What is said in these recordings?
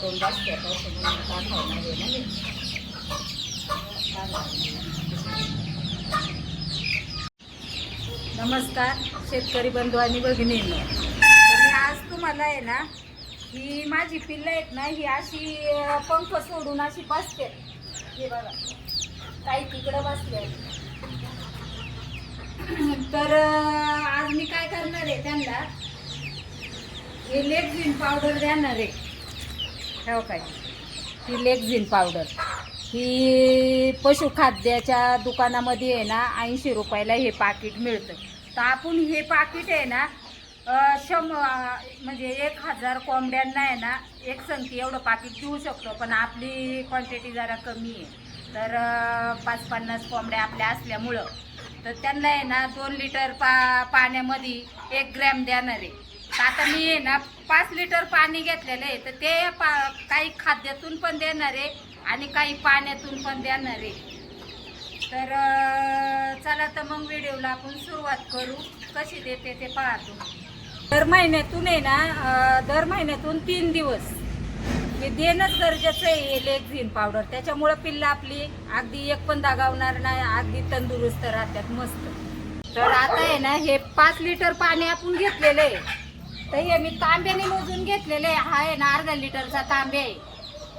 दोन वाजल्यापासून दाखवणार आहे ना नमस्कार शेतकरी बंधू आणि भगिनींनो. तर मी आज तुम्हाला आहे ना ही माझी पिल्लं आहेत ना ही अशी पंख सोडून अशी बसते. हे बघा. काही तिकडं बसले तर आज मी काय करणार आहे त्यांना हे लेगझिन पावडर देणार आहे. हो काय? ती लेगझिन पावडर. ही पशुखाद्याच्या दुकानामध्ये आहे ना ऐंशी रुपयाला हे पाकिट मिळतं. तर आपण हे पाकिट आहे ना शम म्हणजे एक हजार कोंबड्यांना आहे ना एक संख्या एवढं पाकिट देऊ शकतो पण आपली क्वांटिटी जरा कमी आहे. तर पाच पन्नास कोंबड्या आपल्या असल्यामुळं. तर त्यांना आहे ना दोन लिटर पा पाण्यामध्ये एक ग्रॅम देणार आहे. आता मी आहे ना पाच लिटर पाणी घेतलेलं आहे तर ते पा काही खाद्यातून पण देणार आहे आणि काही पाण्यातून पण देणार आहे. तर चला तर मग व्हिडिओला आपण सुरुवात करू. कशी देते ते पाहतो दर महिन्यातून आहे ना दर महिन्यातून तीन दिवस. हे देणंच गरजेचं आहे हे पावडर. त्याच्यामुळं पिल्लं आपली अगदी एक पण दागावणार नाही अगदी तंदुरुस्त राहतात मस्त. तर आता आहे ना हे पाच लिटर पाणी आपण घेतलेलं आहे. तर हे मी तांब्याने मोजून घेतलेलं आहे. हा आहे ना अर्धा लिटरचा तांबे. आहे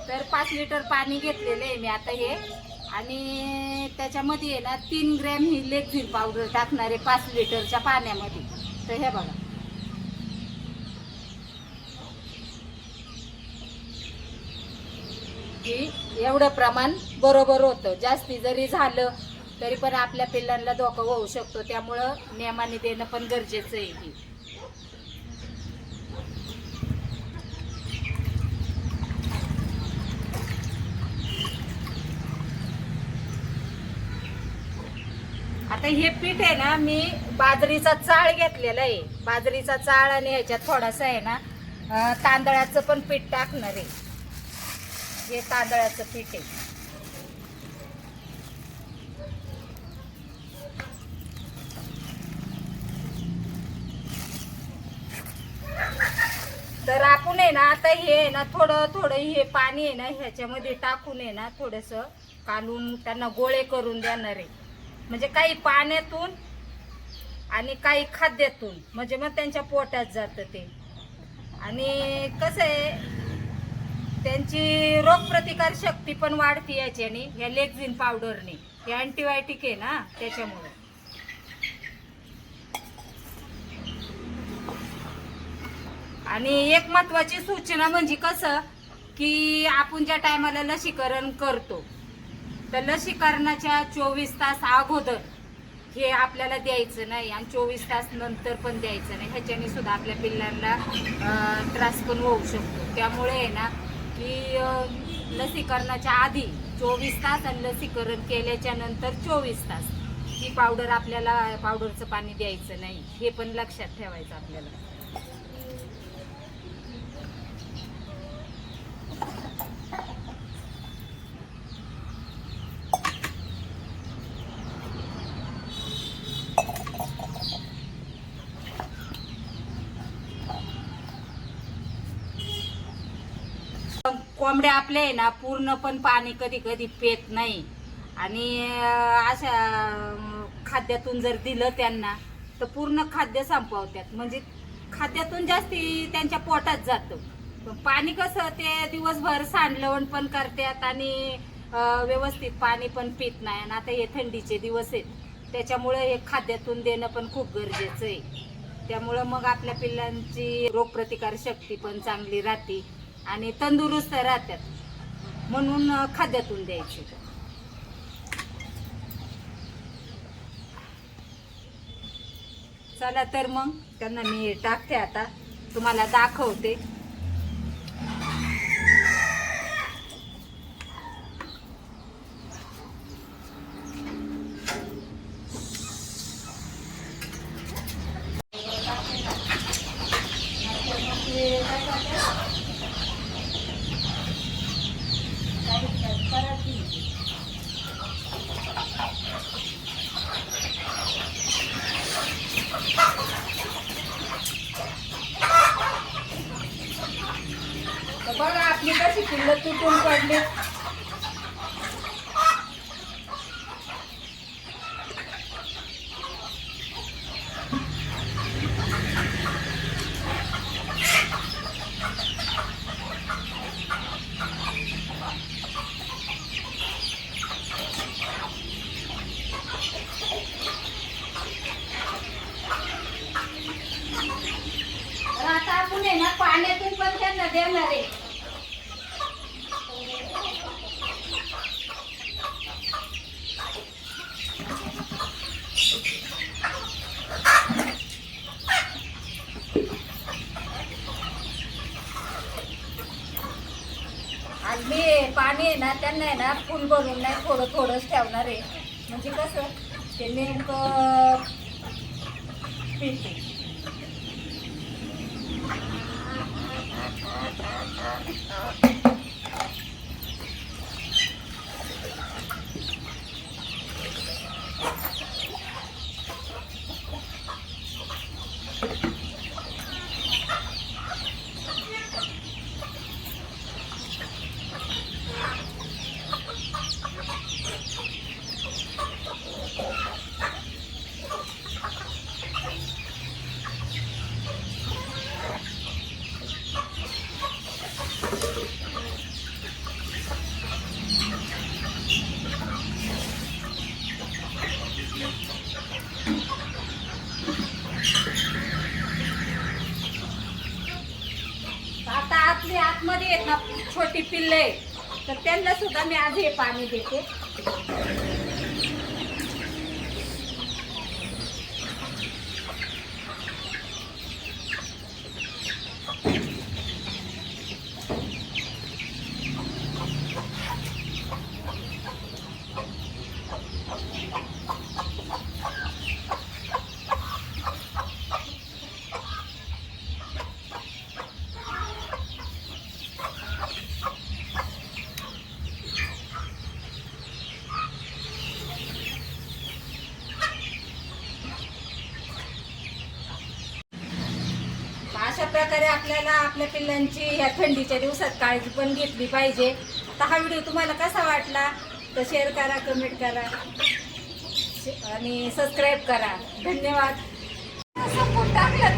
तर पाच लिटर पाणी घेतलेलं आहे मी आता हे. आणि त्याच्यामध्ये आहे ना तीन ग्रॅम ही लेगझिन पावडर टाकणार आहे पाच लिटरच्या पाण्यामध्ये. तर हे बघा. की एवढं प्रमाण बरोबर होतं. जास्ती जरी झालं तरी पण आपल्या पिल्लांना धोका होऊ शकतो. त्यामुळं नियमाने देणं पण गरजेचं आहे आता हे पीठ आहे ना मी बाजरीचा चाळ घेतलेला आहे. बाजरीचा चाळ आणि ह्याच्यात थोडासा आहे ना तांदळाचं पण पीठ टाकणार आहे. हे तांदळाचं पीठ आहे. तर आपण आहे ना आता हे आहे ना थोडं थोडं हे पाणी आहे ना ह्याच्यामध्ये टाकून आहे ना थोडंसं काढून त्यांना गोळे करून देणार आहे. म्हणजे काही पाण्यातून आणि काही खाद्यातून म्हणजे मग त्यांच्या पोटात जातं ते. आणि कसं आहे त्यांची रोगप्रतिकार शक्ती पण वाढते याच्याने या लेक्झिन पावडरने. हे अँटीबायोटिक आहे ना त्याच्यामुळे. आणि एक महत्वाची सूचना म्हणजे कसं की आपण ज्या टायमाला लसीकरण करतो तर लसीकरणाच्या चोवीस तास अगोदर हे आपल्याला द्यायचं नाही आणि चोवीस तास नंतर पण द्यायचं नाही. ह्याच्याने सुद्धा आपल्या पिल्लांना त्रास पण होऊ शकतो. त्यामुळे आहे ना की लसीकरणाच्या आधी चोवीस तास आणि लसीकरण केल्याच्यानंतर चोवीस तास ही पावडर आपल्याला पावडरचं पाणी द्यायचं नाही. हे पण लक्षात ठेवायचं आपल्याला. कोंबड्या आपल्या आहे ना पूर्ण पण पाणी कधी कधी पेत नाही. आणि अशा खाद्यातून जर दिलं त्यांना तर पूर्ण खाद्य संपवतात. म्हणजे खाद्यातून जास्ती त्यांच्या पोटात जातं. पाणी कसं ते दिवसभर सांडलवण पण करतात आणि व्यवस्थित पाणी पण पित नाही. आणि आता हे थंडीचे दिवस आहेत. त्याच्यामुळे हे खाद्यातून देणं पण खूप गरजेचं आहे. त्यामुळं मग आपल्या पिल्लांची रोगप्रतिकार शक्ती पण चांगली राहते. आणि तंदुरुस्त राहतात. म्हणून खाद्यातून द्यायचे. चला तर मग त्यांना मी टाकते आता. तुम्हाला दाखवते. बघा आपली कशी तू तुटून पडली तर आता आपण आहे ना पाण्यातून पण त्यांना देणार आहे आणि मी पाणी आहे ना त्यांना आहे ना फुल भरून नाही थोडं थोडंच ठेवणार आहे. म्हणजे कसं ते नेमकं पिते. आता आतली आतमध्ये आहेत ना छोटी पिल्ले. तर त्यांना सुद्धा मी आज हे पाणी देते अशा प्रकारे आपल्याला आपल्या पिल्लांची ह्या थंडीच्या दिवसात काळजी पण घेतली पाहिजे. तर हा व्हिडिओ तुम्हाला कसा वाटला तर शेअर करा कमेंट करा. आणि सबस्क्राईब करा. धन्यवाद. संपून टाकलं